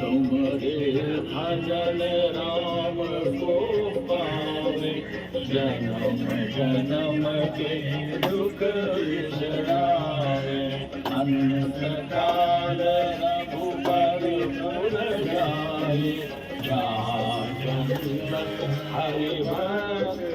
तुम्हारे भजन राम को पावे। जन्म जन्म के दुख विसरावे अनंत काल रघुबर पुर जाए। हरि भक्त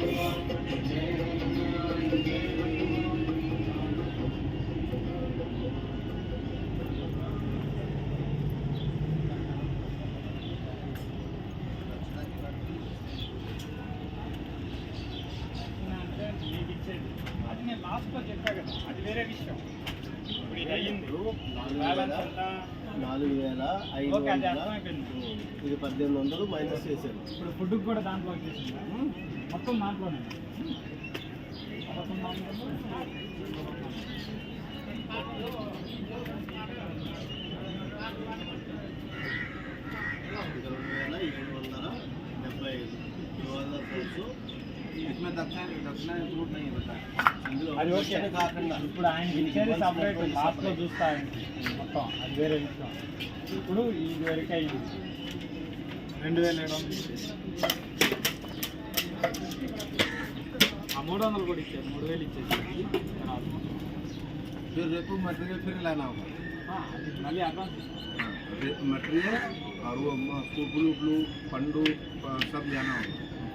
లాస్ట్లో చెప్పా కదా అది వేరే విషయం. ఇప్పుడు ఇది అయ్యింది. బ్యాలెన్స్ ఎంత? నాలుగు వేల ఐదు వందల. ఇది పద్దెనిమిది వందలు మైనస్ చేశాను ఇప్పుడు ఫుడ్కి కూడా దాంట్లో వచ్చేసిందా? మొత్తం దాంట్లోనే. పదకొండు इसमें दक्षिण दक्षिण इंक्लूड नहीं होता ఇందులో అది ఓకే దక్షిణ కాకుండా ఇప్పుడు ఆయన ఇచ్చేది సపరేట్ లాస్ట్లో చూస్తా ఆయన మొత్తం అది వేరే విషయం ఇప్పుడు ఇది వరకే ఇది రెండు వేల ఏడు వందలు ఆ మూడు వందలు కూడా ఇచ్చేది మూడు వేలు ఇచ్చేది फिर रेपो मटेरियल फिर लाना होगा అది మళ్ళీ అడ్వాన్స్ मटेरियल और वो म- ब्लू ब्लू पंडू अ, सब लाना होगा